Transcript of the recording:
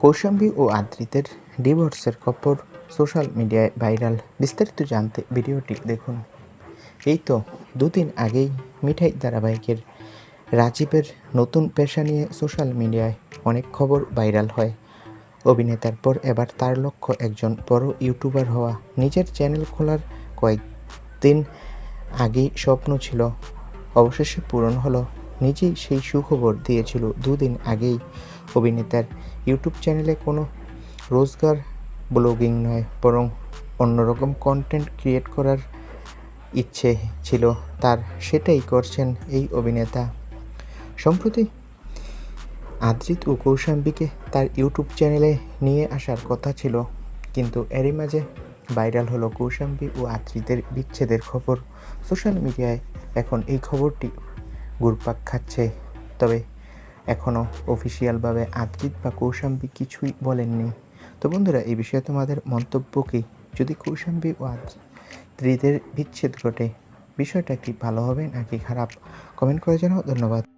কৌশাম্বী ও আদ্রিতের ডিভোর্সের খবর সোশ্যাল মিডিয়ায় ভাইরাল। বিস্তারিত জানতে ভিডিওটি দেখুন। এই তো দুদিন আগেই মিঠাই ধারাবাহিকের রাজীবের নতুন পেশা নিয়ে সোশ্যাল মিডিয়ায় অনেক খবর ভাইরাল হয়। অভিনেতার পর এবার তার লক্ষ্য একজন বড় ইউটিউবার হওয়া। নিজের চ্যানেল খোলার কয়েকদিন আগেই স্বপ্ন ছিল, অবশেষে পূরণ হলো। নিজেই সেই সুখবর দিয়েছিল দুদিন আগেই। অভিনেতার ইউটিউব চ্যানেলে কোনো রোজগার ব্লগিং নয়, বরং অন্যরকম কন্টেন্ট ক্রিয়েট করার ইচ্ছে ছিল তার। সেটাই করছেন এই অভিনেতা। সম্প্রতি আদ্রিত ও কৌশাম্বীকে তার ইউটিউব চ্যানেলে নিয়ে আসার কথা ছিল, কিন্তু এরই মাঝে ভাইরাল হলো কৌশাম্বী ও আদ্রিতের বিচ্ছেদের খবর। সোশ্যাল মিডিয়ায় এখন এই খবরটি ঘুরপাক খাচ্ছে। তবে এখনও অফিসিয়ালভাবে আদ্রিত বা কৌশাম্বী কিছুই বলেননি। তো বন্ধুরা, এই বিষয়ে তোমাদের মন্তব্য কি? যদি কৌশাম্বী ও আদ্রিতের বিচ্ছেদ ঘটে, বিষয়টা কি ভালো হবে নাকি খারাপ? কমেন্ট করে জানাও। ধন্যবাদ।